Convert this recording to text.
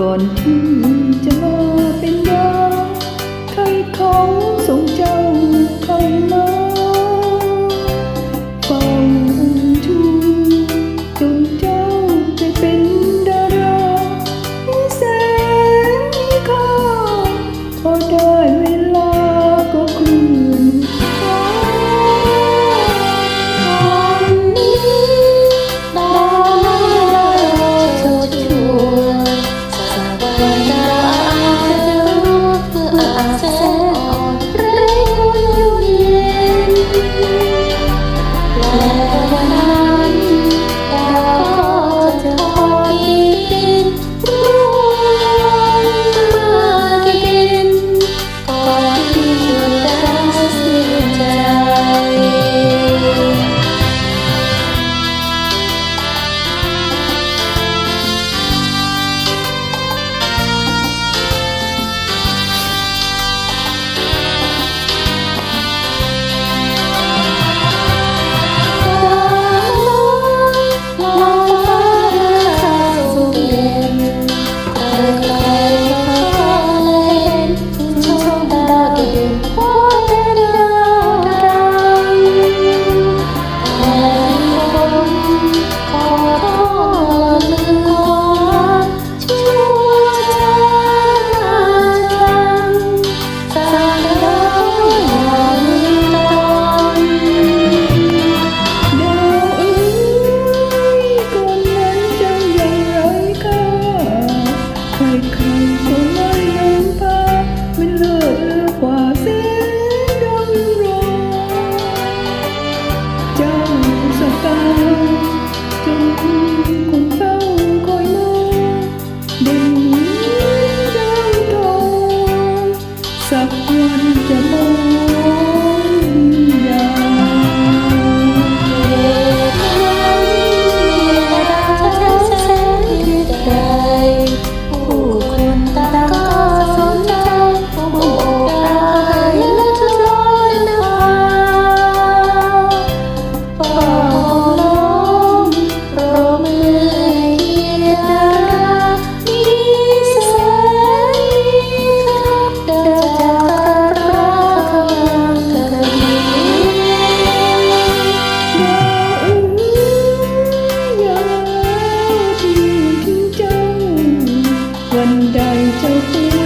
ก่อนที่จะมาเป็นยาใครเขา วันใดเจ้าฟื้